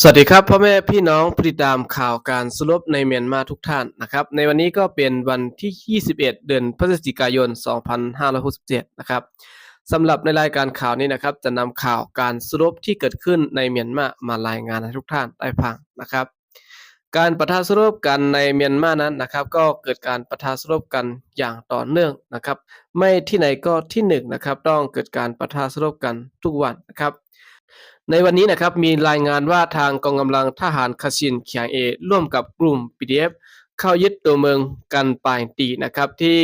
สวัสดีครับพ่อแม่พี่น้องผู้ติดตามข่าวการสรุปในเมียนมาทุกท่านนะครับ ในวันนี้ก็เป็นวันที่ 21 เดือนพฤศจิกายน 2567 นะครับสำหรับในรายการข่าวนี้นะครับ จะนำข่าวการสรุปที่เกิดขึ้นในเมียนมามารายงานให้ทุกท่านได้ฟังนะครับ การประทะสรุปกันในเมียนมานั้นนะครับ ก็เกิดการประทะสรุปกันอย่างต่อเนื่องนะครับ ไม่ที่ไหนก็ที่หนึ่งนะครับ ต้องเกิดการประทะสรุปกันทุกวันนะครับ ในวันนี้นะครับมีรายงานว่าทางกองกำลังทหารคาชินเขียงเอ ร่วมกับกลุ่ม PDF เข้ายึดตัวเมืองกันปายตีนะครับที่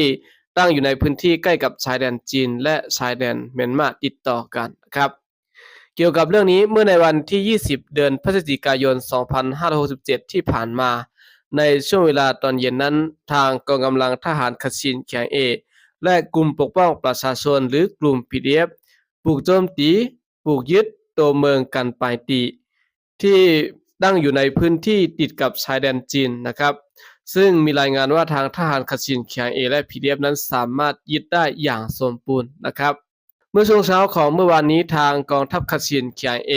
ตั้งอยู่ในพื้นที่ใกล้กับชายแดนจีน และชายแดนเมียนมาติดต่อกันนะครับ เกี่ยวกับเรื่องนี้เมื่อในวันที่ 20 เดือนพฤศจิกายน 2567 ที่ผ่านมา ในช่วงเวลาตอนเย็นนั้น ทางกองกำลังทหารคาชินเขียงเอ และกลุ่มปกป้องประชาชนหรือกลุ่ม PDF ปลูกโจมตีปลูกยึด ตัวเมืองกันปายตีที่ตั้งอยู่ในพื้นที่ติดกับชายแดนจีนนะครับ ซึ่งมีรายงานว่าทางทหารคาชินเคียงเอและ PDF นั้นสามารถยึดได้อย่างสมบูรณ์นะครับ เมื่อช่วงเช้าของเมื่อวานนี้ทางกองทัพคาชินเคียงเอ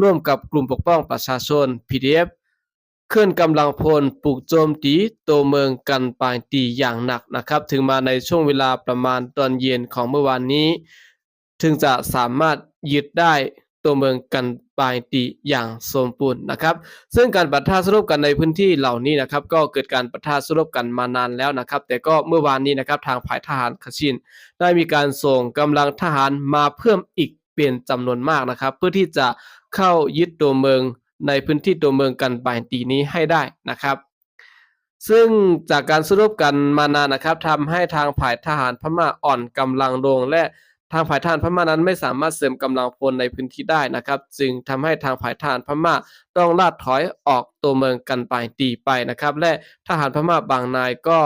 ร่วมกับกลุ่มปกป้องประชาชน PDF เคลื่อนกำลังพลปลุกโจมตีตัวเมืองกันปายตีอย่างหนักนะครับ ถึงมาในช่วงเวลาประมาณตอนเย็นของเมื่อวานนี้ ถึงจะสามารถยึดได้ ตัวเมืองกันปายตีอย่างสมบูรณ์นะครับ ซึ่งการปะทะสรุปกันในพื้นที่เหล่านี้นะครับ ก็เกิดการปะทะสรุปกันมานานแล้วนะครับ แต่ก็เมื่อวานนี้นะครับทางฝ่ายทหารคาชิน ได้มีการส่งกำลังทหารมาเพิ่มอีกเป็นจำนวนมากนะครับ เพื่อที่จะเข้ายึดตัวเมืองในพื้นที่ตัวเมืองกันปายตีนี้ให้ได้นะครับซึ่งจากการสรุปกันมานานนะครับทำให้ทางฝ่ายทหารพม่าอ่อนกำลังลงและ ทางฝ่ายทหารพม่านั้นไม่สามารถเสริมกำลังพลในพื้นที่ได้นะครับ จึงทำให้ทางฝ่ายทหารพม่าต้องลาดถอยออกตัวเมืองกันไปตีไปนะครับ และทหารพม่าบางนายก็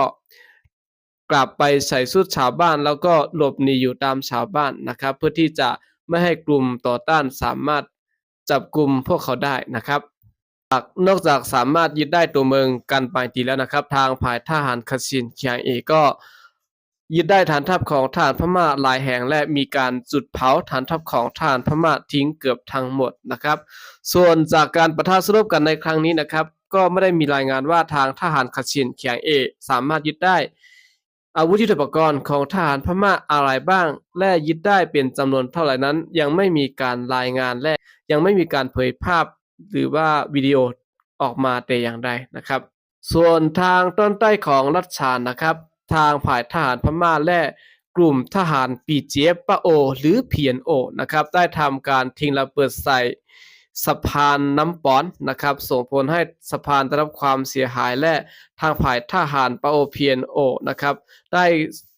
กลับไปใส่สุดชาวบ้านแล้วก็หลบหนีอยู่ตามชาวบ้านนะครับ เพื่อที่จะไม่ให้กลุ่มต่อต้านสามารถจับกลุ่มพวกเขาได้นะครับนอกจากสามารถยึดได้ตัวเมืองกันไปตีแล้วนะครับ ทางฝ่ายทหารคาชินเคียงเอก็ ยึดได้ฐานทัพของทหารพม่าหลายแห่งและมีการจุดเผาฐานทัพของทหารพม่าทิ้งเกือบทั้งหมดนะครับ ส่วนจากการประทะสรุปกันในครั้งนี้นะครับ ก็ไม่ได้มีรายงานว่าทางทหารคาชินเคียงเอ สามารถยึดได้ อาวุธยุทโธปกรณ์ของทหารพม่าอะไรบ้าง และยึดได้เป็นจำนวนเท่าไหร่นั้น ยังไม่มีการรายงานและยังไม่มีการเผยภาพ หรือว่าวิดีโอออกมาแต่อย่างใดนะครับ ส่วนทางต้นใต้ของรัฐชานนะครับ ทางฝ่ายทหารพม่าและกลุ่มทหารปีเจฟปะโอ หรือ PNO นโอนะครับได้ทำการทิ้งระเบิดใส่สะพานน้ำปอนนะครับ ส่งผลให้สะพานได้รับความเสียหายและทางฝ่ายทหารปะโอ PNO นโอนะครับ ได้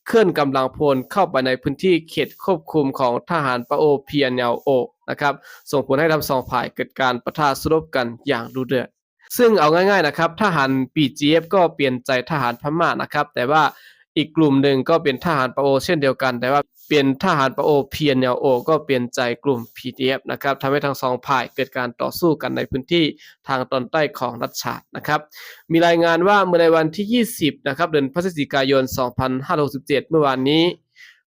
เคลื่อนกำลังพลเข้าไปในพื้นที่เขตควบคุมของทหารปะโอ PNLO นเนโอนะครับ ส่งผลให้ทั้งสองฝ่ายเกิดการปะทะสรบกันอย่างดุเดือด ซึ่งเอาง่ายๆนะครับทหารปีเจฟก็เปลี่ยนใจทหารพม่านะครับ แต่ว่าอีกกลุ่มหนึ่งก็เป็นทหารปะโอ เช่นเดียวกัน แต่ว่าเป็นทหารปะโอ PNLO ก็เปลี่ยนใจกลุ่ม PDF นะครับทำให้ทั้งสองฝ่ายเกิดการต่อสู้กันในพื้นที่ทางตอนใต้ของรัฐชาตินะครับ มีรายงานว่าเมื่อในวันที่ 20 นะครับเดือนพฤศจิกายน 2567 เมื่อวานนี้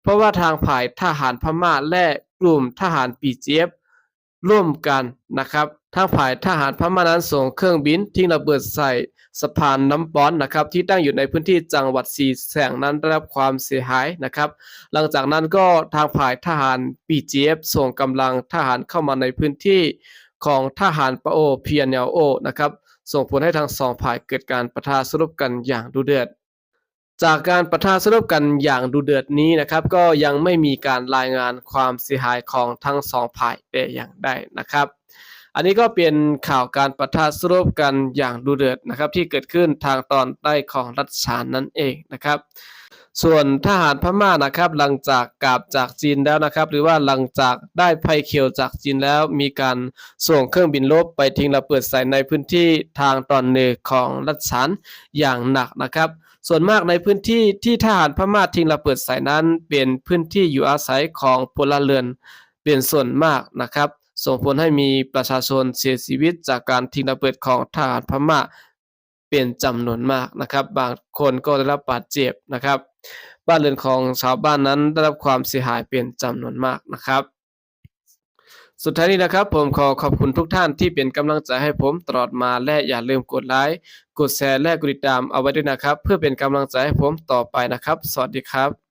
เพราะว่าทางฝ่ายทหารพม่าและกลุ่มทหารปีเจฟ ร่วมกันนะครับทางฝ่ายทหารพม่านั้นส่งเครื่องบินทิ้งระเบิดใส่สะพานน้ำป้อนนะครับที่ตั้งอยู่ในพื้นที่จังหวัดสีแสงนั้นได้รับความเสียหายนะครับ หลังจากนั้นก็ทางฝ่ายทหารปีเจฟส่งกำลังทหารเข้ามาในพื้นที่ของทหารปะโอเพียนเอโอนะครับส่งผลให้ทั้งสองฝ่ายเกิดการประทะสรุปกันอย่างดุเดือด จากการประทะสรุปกันอย่างดุเดือดนี้นะครับ ก็ยังไม่มีการรายงานความเสียหายของทั้งสองฝ่ายแต่อย่างใดนะครับ อันนี้ก็เป็นข่าวการประทะสรุปกันอย่างดุเดือดนะครับ ที่เกิดขึ้นทางตอนใต้ของรัฐชานนั่นเองนะครับ ส่วนทหารพม่านะครับ หลังจากกลับจากจีนแล้วนะครับ หรือว่าหลังจากได้ภัยเขียวจากจีนแล้วมีการส่งเครื่องบินรบไปทิ้งระเบิดใส่ในพื้นที่ทางตอนเหนือของรัฐฉานอย่างหนักนะครับ ส่วนมากในพื้นที่ที่ทหารพม่าทิ้งระเบิดใส่นั้น เป็นพื้นที่อยู่อาศัยของพลเรือนเป็นส่วนมากนะครับ ส่งผลให้มีประชาชนเสียชีวิตจากการทิ้งระเบิดของทหารพม่า เป็นจำนวนมากนะครับ บางคนก็ได้รับบาดเจ็บนะครับ บ้านเรือนของชาวบ้านนั้นได้รับความเสียหายเป็นจำนวนมากนะครับ สุดท้ายนี้นะครับ ผมขอขอบคุณทุกท่านที่เป็นกำลังใจให้ผมตลอดมาและอย่าลืมกดไลค์กดแชร์และกดติดตามเอาไว้ด้วยนะครับ เพื่อเป็นกำลังใจให้ผมต่อไปนะครับ สวัสดีครับ